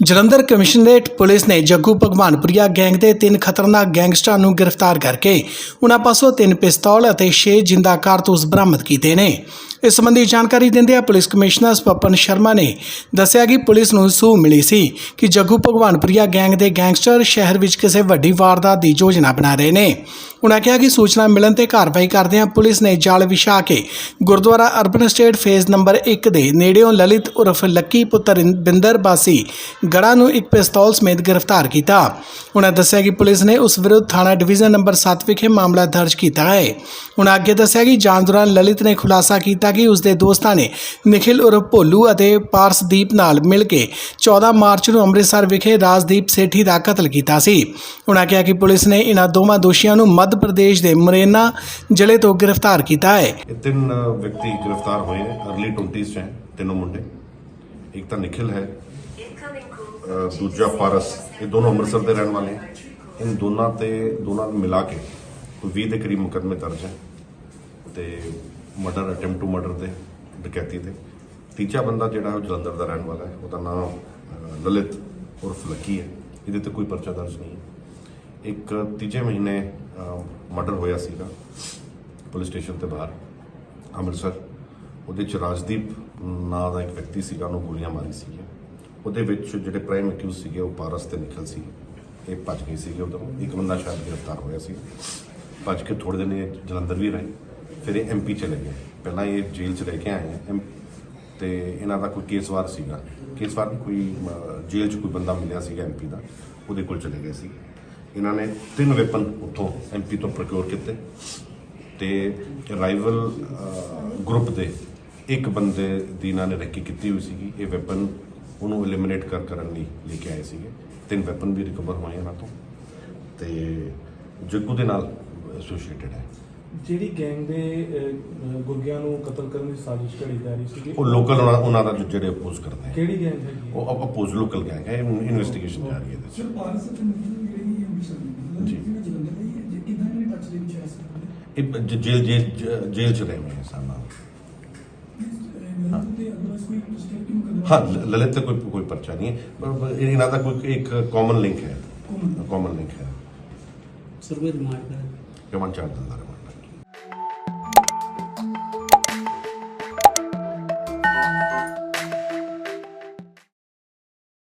Jalandhar commissionerate police ਨੇ Jaggu Bhagwanpuria gang ਦੇ ਤਿੰਨ ਖਤਰਨਾਕ ਗੈਂਗਸਟਰਾਂ ਨੂੰ ਗ੍ਰਿਫਤਾਰ ਕਰਕੇ ਉਹਨਾਂ ਪਾਸੋਂ ਤਿੰਨ ਪਿਸਤੌਲ ਅਤੇ 6 ਜਿੰਦਾ ਕਾਰਤੂਸ ਬਰਾਮਦ ਕੀਤੇ ਨੇ। ਇਸ ਸੰਬੰਧੀ ਜਾਣਕਾਰੀ ਦਿੰਦਿਆਂ ਪੁਲਿਸ ਕਮਿਸ਼ਨਰ ਪਪਨ ਸ਼ਰਮਾ ਨੇ ਦੱਸਿਆ ਕਿ ਪੁਲਿਸ ਨੂੰ ਸੂਹ ਮਿਲੀ ਸੀ ਕਿ ਜੱਗੂ ਭਗਵਾਨਪੁਰੀਆ ਗੈਂਗ ਦੇ ਗੈਂਗਸਟਰ ਸ਼ਹਿਰ ਵਿੱਚ ਕਿਸੇ ਵੱਡੀ ਵਾਰਦਾਤ ਦੀ ਯੋਜਨਾ ਬਣਾ ਰਹੇ ਨੇ। ਉਨ੍ਹਾਂ ਕਿਹਾ ਕਿ ਸੂਚਨਾ ਮਿਲਣ ਤੇ ਕਾਰਵਾਈ ਕਰਦਿਆਂ ਪੁਲਿਸ ਨੇ ਜਾਲ ਵਿਛਾ ਕੇ Gurdwara urban estate phase number 1 ਦੇ ਨੇੜਿਓਂ ਲਲਿਤ ਉਰਫ ਲੱਕੀ ਪੁੱਤਰ ਬਿੰਦਰ ਬਾਸੀ ਗੜਾ ਨੂੰ ਇੱਕ ਪਿਸਤੌਲ ਸਮੇਤ ਗ੍ਰਿਫਤਾਰ ਕੀਤਾ। ਉਨ੍ਹਾਂ ਦੱਸਿਆ ਕਿ ਪੁਲਿਸ ਨੇ ਉਸ ਵਿਰੁੱਧ ਥਾਣਾ ਡਿਵੀਜ਼ਨ ਨੰਬਰ 7 ਵਿਖੇ ਮਾਮਲਾ ਦਰਜ ਕੀਤਾ ਹੈ। ਉਨ੍ਹਾਂ ਅੱਗੇ ਦੱਸਿਆ ਕਿ ਜਾਂਚ ਦੌਰਾਨ ਲਲਿਤ ਨੇ ਖੁਲਾਸਾ ਕੀਤਾ ਕਿ ਉਸ ਦੇ ਦੋਸਤਾਂ ਨੇ ਨਿਖਿਲ ਉਰਫ ਭੋਲੂ ਅਤੇ ਪਾਰਸਦੀਪ ਨਾਲ ਮਿਲ ਕੇ 14 ਮਾਰਚ ਨੂੰ ਅੰਮ੍ਰਿਤਸਰ ਵਿਖੇ ਰਾਜਦੀਪ ਸੇਠੀ ਦਾ ਕਤਲ ਕੀਤਾ ਸੀ। ਉਨ੍ਹਾਂ ਕਿਹਾ ਕਿ ਪੁਲਿਸ ਨੇ ਇਹਨਾਂ ਦੋਵਾਂ ਦੋਸ਼ੀਆਂ ਨੂੰ ਮੱਧ ਪ੍ਰਦੇਸ਼ ਦੇ ਮੁਰੇਨਾ ਜ਼ਿਲ੍ਹੇ ਤੋਂ ਗ੍ਰਿਫਤਾਰ ਕੀਤਾ ਹੈ। ਇਹ ਤਿੰਨ ਵਿਅਕਤੀ ਗ੍ਰਿਫਤਾਰ ਹੋਏ ਹੈ। अर्ਲੀ 20s ਚ ਹੈ ਤਿੰਨੋਂ ਮੁੰਡੇ। ਇੱਕ ਤਾਂ ਨਿਖਿਲ ਹੈ। ਅ, ਦੂਜਾ ਪਾਰਸ ਇਹ ਦੋਨੋਂ ਅੰਮ੍ਰਿਤਸਰ ਦੇ ਰਹਿਣ ਵਾਲੇ ਹੈ। ਇਨ ਦੋਨਾਂ ਤੇ ਦੋਨਾਂ ਨੂੰ ਮਿਲਾ ਕੇ ਕੋਈ 20 ਦੇ ਕਰੀਬ ਮੁਕੱਦਮੇ ਦਰਜ ਹੈ ਤੇ ਮਰਡਰ ਅਟੈਂਪਟ ਟੂ ਮਰਡਰ ਦੇ ਡਕੈਤੀ ਦੇ। ਤੀਜਾ ਬੰਦਾ ਜਿਹੜਾ ਉਹ ਜਲੰਧਰ ਦਾ ਰਹਿਣ ਵਾਲਾ ਹੈ। ਉਹਦਾ ਨਾਮ ਅ, ਲਲਿਤ ਉਰਫ ਲੱਕੀ ਹੈ। ਇਹਦੇ ਤੇ ਕੋਈ ਪਰਚਾ ਦਰਜ ਨਹੀਂ ਹੈ। ਇੱਕ ਤੀਜੇ ਮਹੀਨੇ ਮਰਡਰ ਹੋਇਆ ਸੀਗਾ, ਪੁਲਿਸ ਸਟੇਸ਼ਨ ਤੇ ਬਾਹਰ, ਅੰਮ੍ਰਿਤਸਰ। ਉਹਦੇ ਚ ਰਾਜਦੀਪ ਨਾਂ ਦਾ ਇੱਕ ਵਿਅਕਤੀ ਸੀਗਾ, ਉਹਨੂੰ ਗੋਲੀਆਂ ਮਾਰੀ ਸੀਗੀਆਂ। ਉਹਦੇ ਵਿੱਚ ਜਿਹੜੇ ਪ੍ਰਾਈਮ ਅਕਿਊਜ਼ ਸੀਗੇ, ਉਹ ਪਾਰਸ ਤੇ ਨਿਕਲ ਸੀ। ਇਹ ਭੱਜ ਗਏ ਸੀਗੇ ਉਦੋਂ ਇੱਕ ਬੰਦਾ ਸ਼ਾਇਦ ਗ੍ਰਿਫਤਾਰ ਹੋਇਆ ਸੀ। ਭੱਜ ਕੇ ਥੋੜੇ ਦਿਨ ਇਹ ਜਲੰਧਰ ਵੀ ਰਹੇ, ਫਿਰ ਇਹ ਐਮਪੀ ਚਲੇ ਗਏ। ਪਹਿਲਾਂ ਇਹ ਜੇਲ੍ਹ ਚ ਰਹਿ ਕੇ ਆਏ ਹੈ ਤੇ ਇਹਨਾਂ ਦਾ ਕੋਈ ਕੇਸਵਾਰ ਸੀਗਾ। ਕੇਸਵਾਰ ਨਹੀਂ ਕੋਈ ਜੇਲ੍ਹ ਚ ਕੋਈ ਬੰਦਾ ਮਿਲਿਆ ਸੀਗਾ ਐਮਪੀ ਦਾ, ਉਹਦੇ ਕੋਲ ਚਲੇ ਗਏ ਸੀ। ਇਹਨਾਂ ਨੇ ਤਿੰਨ ਵੈਪਨ ਉੱਥੋਂ ਐਮਪੀ ਤੋਂ ਪ੍ਰੋਕਿਉਰ ਕੀਤੇ ਤੇ ਰਾਈਵਲ ਗਰੁੱਪ ਦੇ ਇੱਕ ਬੰਦੇ ਦੀ ਇਹਨਾਂ ਨੇ ਰੈਕੀ ਕੀਤੀ ਹੋਈ ਸੀਗੀ। ਇਹ ਵੈਪਨ ਉਹਨੂੰ ਐਲੀਮੀਨੇਟ ਕਰ ਕਰਨ ਲਈ ਲੈ ਕੇ ਆਏ ਸੀਗੇ। ਤਿੰਨ ਵੈਪਨ ਵੀ ਰਿਕਵਰ ਹੋਏ ਇਹਨਾਂ ਤੋਂ ਤੇ ਜੱਗੂ ਦੇ ਨਾਲ ਐਸੋਸੀਏਟਡ ਹੈ। ਜਿਹੜੀ ਗੈਂਗ ਦੇ ਗੁਰਗਿਆਂ ਨੂੰ ਕਤਲ ਕਰਨ ਦੀ ਸਾਜ਼ਿਸ਼ ਘੜੀ ਜਾ ਰਹੀ ਸੀ ਉਹ ਲੋਕਲ ਉਹਨਾਂ ਦਾ ਜਿਹੜੇ ਅਪੋਜ਼ ਕਰਦੇ ਹੈ ਕਿਹੜੀ ਗੈਂਗ ਹੈਗੀ? ਉਹ ਅਪੋਜ਼ ਲੋਕਲ ਗੈਂਗ ਹੈ। ਇਨਵੈਸਟੀਗੇਸ਼ਨ ਜਾ ਰਹੀ ਹੈ ਇਹਦੇ ਹੈ ਵਿੱਚ ਆ ਸਕਦੇ ਇਹ ਜ- ਜੇਲ੍ਹ ਜੇਲ੍ਹ ਜੇਲ੍ਹ ਚ ਰਹੇ ਹੋਏ ਹੈ ਸਾਨਾ ਜਲੰਧਰ ਦੇ ਅਦਰਵਾਈਜ਼ ਕੋਈ ਸਟੇਟ ਕੀ ਮੁਕਦਮਾ ਹਾਂ ਲ- ਲਲਿਤ ਤੇ ਕੋਈ ਕੋਈ ਪਰਚਾ ਨਹੀਂ ਹੈ ਪਰ- ਪਰ ਇਹਨਾਂ ਦਾ ਕੋਈ